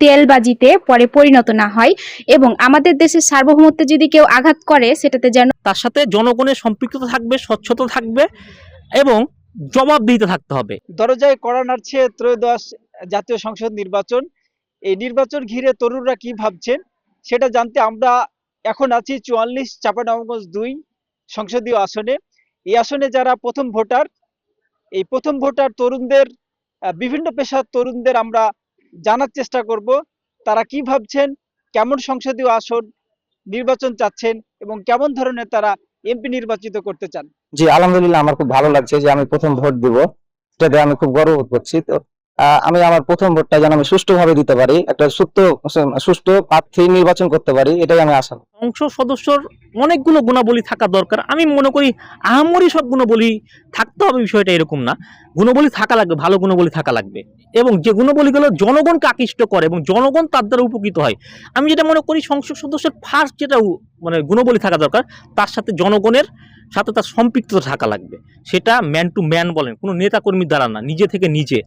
তেলবাজিতে পরে পরিণত না হয় এবং আমাদের দেশের সার্বভৌমত্বে যদি কেউ আঘাত করে সেটাতে যেন তার সাথে জনগণের সম্পৃক্ততা থাকবে স্বচ্ছতা থাকবে এবং জবাবদিহিতে থাকতে হবে। দরজায় কড়া নাড়ছে ত্রয়োদশ জাতীয় সংসদ নির্বাচন। এই নির্বাচন ঘিরে তরুণরা কি ভাবছেন সেটা জানতে আমরা এখন আছি চুয়াল্লিশ চাপানগঞ্জ দুই সংসদীয় আসনে। এই আসনে যারা প্রথম ভোটার এই প্রথম ভোটার তরুণদের বিভিন্ন পেশার তরুণদের আমরা জানার চেষ্টা করব, তারা কি ভাবছেন, কেমন সংসদীয় আসন নির্বাচন চাচ্ছেন এবং কেমন ধরনের তারা এমপি নির্বাচিত করতে চান? জি, আলহামদুলিল্লাহ আমার খুব ভালো লাগছে যে আমি প্রথম ভোট দিব। এটাতে আমি খুব গর্ববোধ করছি। তো আমি আমার প্রথম ভোটটা যেন আমি সুষ্ঠুভাবে দিতে পারি, একটা সুস্থ সুষ্ঠু প্রার্থী নির্বাচন করতে পারি, এটাই আমি আশা। সংসদ সদস্যর অনেকগুলো গুণাবলী থাকা দরকার। আমি মনে করি আহামরি সব গুণাবলী থাকতে হবে, বিষয়টা এরকম না। গুণাবলী থাকা লাগবে, ভালো গুণাবলী থাকা লাগবে। এবং যে গুণাবলীগুলো জনগণকে আকৃষ্ট করে এবং জনগণ তার দ্বারা উপকৃত হয়, আমি যেটা মনে করি সংসদ সদস্যের ফার্স্ট যেটা মানে গুণাবলী থাকা দরকার, তার সাথে জনগণের সাথে তার সম্পৃক্ততা থাকা লাগবে। সেটা ম্যান টু ম্যান বলেন, কোনো নেতাকর্মীর দ্বারা না, নিজে থেকে নিজে।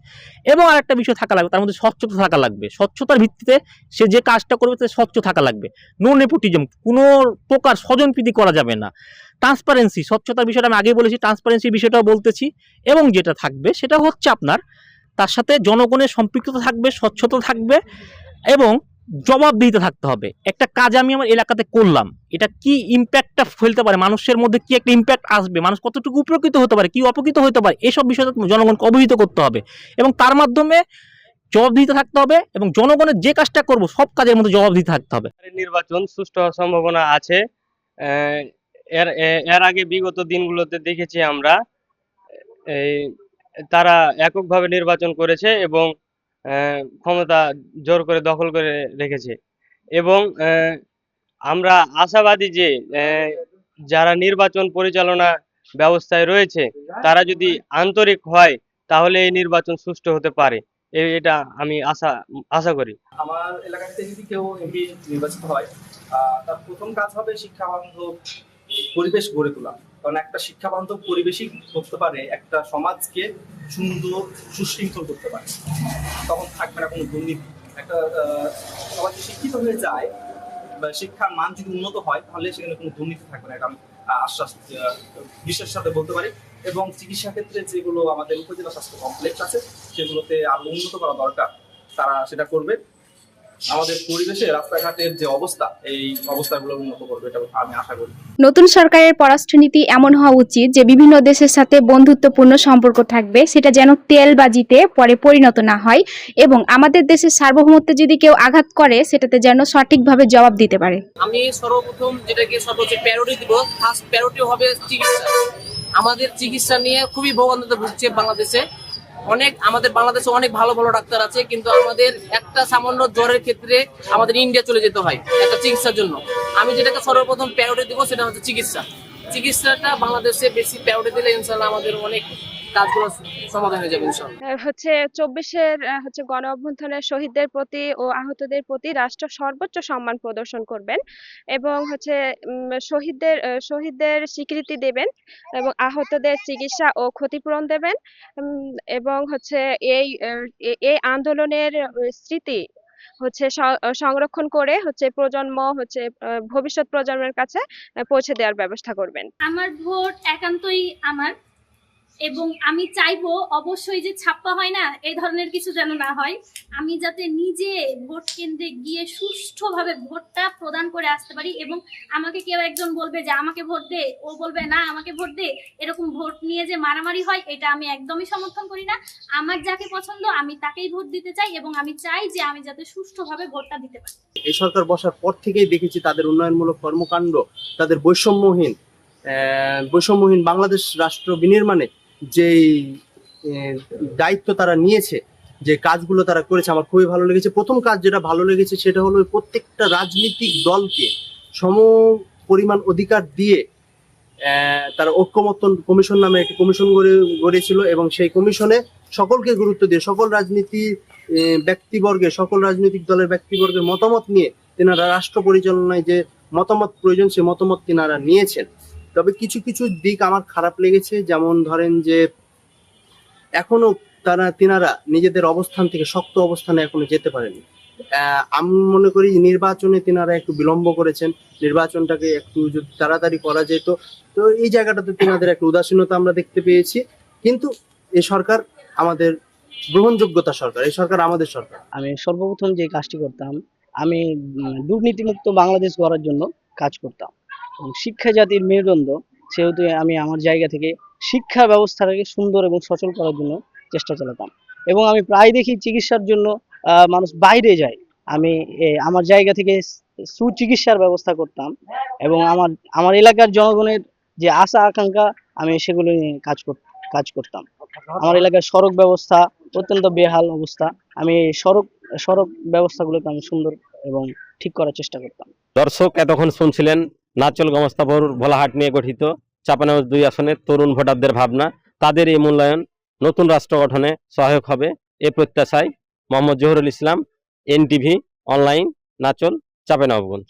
এবং আরেকটা বিষয় থাকা লাগবে, তার মধ্যে স্বচ্ছতা থাকা লাগবে। স্বচ্ছতার ভিত্তিতে সে যে কাজটা করবে, তাতে স্বচ্ছ থাকা লাগবে। নো নেপোটিজম কোনো প্রকার স্বজনপ্রীতি করা যাবে না। ট্রান্সপারেন্সি স্বচ্ছতার বিষয়টা আমি আগেই বলেছি ট্রান্সপারেন্সির বিষয়টাও বলতেছি। এবং যেটা থাকবে, সেটা হচ্ছে আপনার, তার সাথে জনগণের সম্পৃক্ততা থাকবে, স্বচ্ছতা থাকবে এবং জবাবদিহিতে থাকতে হবে। একটা কাজ আমি আমার এলাকাতে করলাম। এটা কি ইম্প্যাক্টটা ফেলতে পারে? মানুষের মধ্যে কি একটা ইম্প্যাক্ট আসবে? মানুষ কতটুকু উপকৃত হতে পারে? কি অপকৃত হতে পারে? এসব বিষয়ে জনগণকে অবহিত করতে হবে। এবং তার মাধ্যমে জবাব জবাবদিহিতে থাকতে হবে এবং জনগণের যে কাজটা করব, সব কাজের মধ্যে জবাবদিহিতে থাকতে হবে। নির্বাচন সুষ্ঠু হওয়ার সম্ভাবনা আছে। এর এর আগে বিগত দিনগুলোতে দেখেছি আমরা তারা এককভাবে নির্বাচন করেছে এবং ক্ষমতা জোর করে দখল করে রেখেছে। এবং আমরা আশাবাদী যে যারা নির্বাচন পরিচালনা ব্যবস্থায় রয়েছে, তারা যদি আন্তরিক হয়, তাহলে এই নির্বাচন সুষ্ঠু হতে পারে। এটা আমি আশা আশা করি। আমার এলাকাতে যদি কেউ এমপি নির্বাচিত হয় তার প্রথম কাজ হবে শিক্ষা বান্ধব পরিবেশ গড়ে তোলা। কারণ একটা শিক্ষা বান্ধব পরিবেশই করতে পারে একটা সমাজকে সুন্দর সুশৃঙ্খল করতে পারে। তখন থাকবে না কোনো দুর্নীতি। একটা যদি শিক্ষিত হয়ে যায় বা শিক্ষার মান যদি উন্নত হয় তাহলে সেখানে কোনো দুর্নীতি থাকবে না। এটা আমি আশ্বাস আহ, বিশ্বাসের সাথে বলতে পারি। এবং চিকিৎসা ক্ষেত্রে যেগুলো আমাদের উপজেলা স্বাস্থ্য কমপ্লেক্স আছে সেগুলোতে আরও উন্নত করা দরকার। তারা সেটা করবে। আমাদের পরিবেশে রাস্তাঘাটের যে অবস্থা এই অবস্থাগুলো উন্নত করবে এটা আমি আশা করি। নতুন সরকারের পররাষ্ট্রনীতি এমন হওয়া উচিত যে বিভিন্ন দেশের সাথে বন্ধুত্বপূর্ণ সম্পর্ক থাকবে সেটা যেন তেলবাজিতে পরে পরিণত না হয় এবং আমাদের দেশের সার্বভৌমত্বে যদি কেউ আঘাত করে সেটাতে যেন সঠিকভাবে জবাব দিতে পারে। আমি সর্বপ্রথম যেটাকে সর্বোচ্চ প্যারোটি দিব ফার্স্ট প্যারোটি হবে চিকিৎসা। আমাদের চিকিৎসা নিয়ে খুবই ভোগান্তিতে ভুগছে বাংলাদেশে। অনেক আমাদের বাংলাদেশে অনেক ভালো ভালো ডাক্তার আছে, কিন্তু আমাদের একটা সামান্য জ্বরের ক্ষেত্রে আমাদের ইন্ডিয়া চলে যেতে হয় একটা চিকিৎসার জন্য। আমি যেটাকে সর্বপ্রথম প্রায়োরিটি দিব সেটা হচ্ছে চিকিৎসা। চিকিৎসাটা বাংলাদেশে বেশি প্যারোটি দিলে ইনশাল্লাহ আমাদের অনেক হচ্ছে চব্বিশের হচ্ছে গণ শহীদদের প্রতি ও আহতদের প্রতি রাষ্ট্র সর্বোচ্চ সম্মান প্রদর্শন করবেন এবং হচ্ছে শহীদদের শহীদদের স্বীকৃতি দেবেন এবং আহতদের চিকিৎসা ও ক্ষতিপূরণ দেবেন এবং হচ্ছে এই এই আন্দোলনের স্মৃতি হচ্ছে সংরক্ষণ করে হচ্ছে প্রজন্ম হচ্ছে ভবিষ্যৎ প্রজন্মের কাছে পৌঁছে দেওয়ার ব্যবস্থা করবেন। আমার ভোট একান্তই আমার। এবং আমি চাইব অবশ্যই যে ছাপ্পা হয় না, এই ধরনের কিছু যেন না হয়। আমি যাতে নিজে ভোট কেন্দ্রে গিয়ে সুষ্ঠুভাবে ভোটটা প্রদান করে আসতে পারি এবং আমাকে কেউ একজন বলবে যে, আমাকে ভোট দে। ও বলবে, না, আমাকে ভোট দে। এরকম ভোট নিয়ে যে মারামারি হয়, এটা আমি একদমই সমর্থন করি না। আমার যাকে পছন্দ, আমি তাকেই ভোট দিতে চাই এবং আমি চাই যে আমি যাতে সুষ্ঠুভাবে ভোটটা দিতে পারি। এই সরকার বসার পর থেকেই দেখেছি তাদের উন্নয়নমূলক কর্মকাণ্ড, তাদের বৈষম্যহীন বৈষম্যহীন বাংলাদেশ রাষ্ট্র বিনির্মাণে যেই দায়িত্ব তারা নিয়েছে, যে কাজগুলো তারা করেছে, আমার খুবই ভালো লেগেছে। প্রথম কাজ যেটা ভালো লেগেছে সেটা হলো প্রত্যেকটা রাজনৈতিক দলকে সম পরিমাণ অধিকার দিয়ে তারা ঐক্যমত্তন কমিশন নামে একটি কমিশন গড়ে, গড়েছিল এবং সেই কমিশনে সকলকে গুরুত্ব দিয়ে, সকল রাজনীতি ব্যক্তিবর্গে, সকল রাজনৈতিক দলের ব্যক্তিবর্গের মতামত নিয়ে তেনারা রাষ্ট্র পরিচালনায় যে মতামত প্রয়োজন, সে মতামত তেনারা নিয়েছেন। তবে কিছু কিছু দিক আমার খারাপ লেগেছে। যেমন ধরেন যে, এখনও তারা, তেনারা নিজেদের অবস্থান থেকে শক্ত অবস্থানে এখনও যেতে পারেনি। আমি মনে করি নির্বাচনে তিনারা একটু বিলম্ব করেছেন। নির্বাচনটাকে একটু যদি তাড়াতাড়ি করা যেত, তো এই জায়গাটাতে তিনাদের একটা উদাসীনতা আমরা দেখতে পেয়েছি। কিন্তু এই সরকার আমাদের গ্রহণযোগ্যতা সরকার, এই সরকার আমাদের সরকার। আমি সর্বপ্রথম যে কাজটি করতাম, আমি দুর্নীতিমুক্ত বাংলাদেশ গড়ার জন্য কাজ করতাম। শিক্ষা জাতির মেরুদণ্ড, সেহেতু আমি আমার জায়গা থেকে শিক্ষা ব্যবস্থাটাকে সুন্দর এবং সচল করার জন্য চেষ্টা চালাতাম। এবং আমি প্রায় দেখি চিকিৎসার জন্য মানুষ বাইরে যায়। আমি আমার জায়গা থেকে সুচিকিৎসার ব্যবস্থা করতাম এবং আমার আমার এলাকার জনগণের যে আশা, আকাঙ্ক্ষা, আমি সেগুলো নিয়ে কাজ কর, কাজ করতাম। আমার এলাকার সড়ক ব্যবস্থা অত্যন্ত বেহাল অবস্থা। আমি সড়ক সড়ক ব্যবস্থাগুলোকে আমি সুন্দর এবং ঠিক করার চেষ্টা করতাম। দর্শক, এতক্ষণ শুনছিলেন নাচল গমস্তাপুর ভোলাহাট নিয়ে গঠিত চাপানাউজ দুই আসনের তরুণ ভোটারদের ভাবনা। তাদের এই মূল্যায়ন নতুন রাষ্ট্র গঠনে সহায়ক হবে এ প্রত্যাশায় মোহাম্মদ জহুরুল ইসলাম, এনটিভি, অনলাইন, নাচল চাপানগঞ্জ